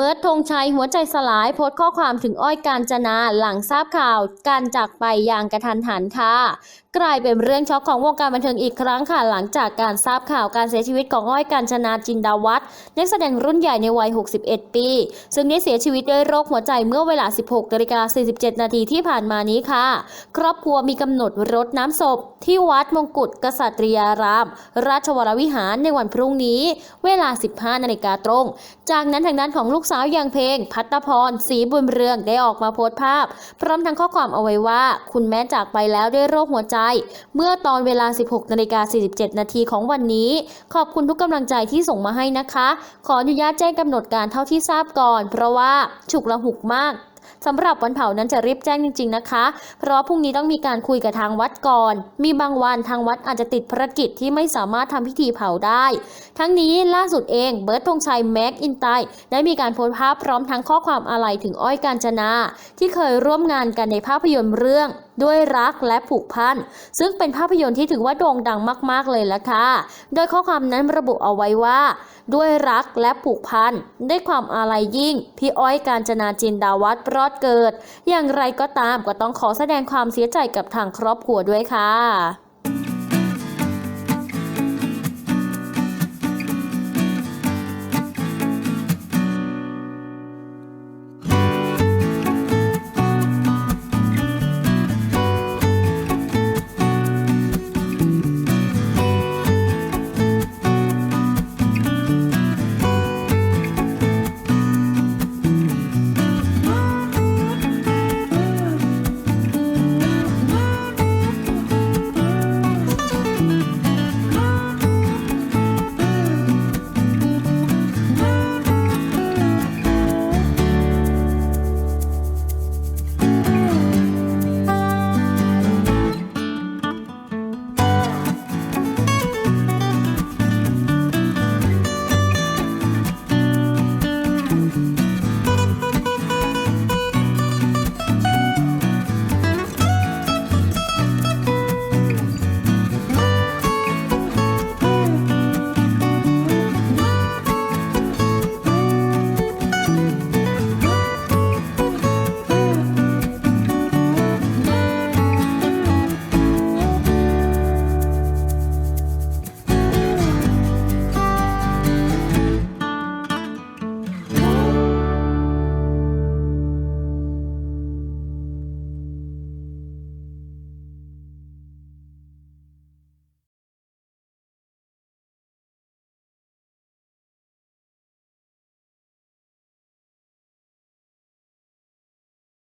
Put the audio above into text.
เบิร์ดธงชัยหัวใจสลายโพสต์ข้อความถึงอ้อยการจนาหลังทราบข่าวการจากไปอย่างกระทันหันค่ะ กลายเป็นเรื่องช็อกของวงการบันเทิงอีกครั้งค่ะ หลังจากการทราบข่าวการเสียชีวิตของอ้อยการจนาจินดาวัฒน์นักแสดงรุ่นใหญ่ในวัย 61 ปี ซึ่งได้เสียชีวิตด้วยโรคหัวใจเมื่อเวลา 16นาฬิกา47 นาทีที่ผ่านมานี้ค่ะ ครอบครัวมีกำหนดรดน้ำศพ ที่วัดมงกุฎกษัตริยาราม ราชวรวิหารในวันพรุ่งนี้ เวลา 15นาฬิกาตรง จากนั้นทางด้านของลูกสาวอย่างเพลง พัตพรศรีบุญเรืองได้ออกมาโพสต์ภาพ พร้อมทั้งข้อความเอาไว้ว่า คุณแม่จากไปแล้วด้วยโรคหัวใจ เมื่อตอนเวลา 16นาฬิกา47 นาทีของวันนี้ ขอบคุณทุกกำลังใจที่ส่งมาให้นะคะ ขออนุญาตแจ้งกำหนดการเท่าที่ทราบก่อน เพราะว่าฉุกละหุกมาก สำหรับวันเผานั้นจะรีบแจ้งจริง ๆนะคะ เพราะพรุ่งนี้ต้องมีการคุยกับทางวัดก่อน มีบางวันทางวัดอาจจะติดภารกิจที่ไม่สามารถทำพิธีเผาได้ ทั้งนี้ล่าสุดเองเบิร์ตธงชัยแม็กอินไตได้มีการโพสต์ภาพพร้อมทั้งข้อความอาลัยถึงอ้อยการจนา ที่เคยร่วมงานกันในภาพยนตร์เรื่อง ด้วยรักและผูกพัน ซึ่งเป็นภาพยนตร์ที่ถือว่าโด่งดังมาก ๆ เลยละค่ะ โดยข้อความนั้นระบุเอาไว้ว่า ด้วยรักและผูกพันด้วยความอาลัยยิ่ง พี่อ้อยการจนาจินดาวัตรรอดเกิด อย่างไรก็ตามก็ต้องขอแสดงความเสียใจกับทางครอบครัวด้วยค่ะ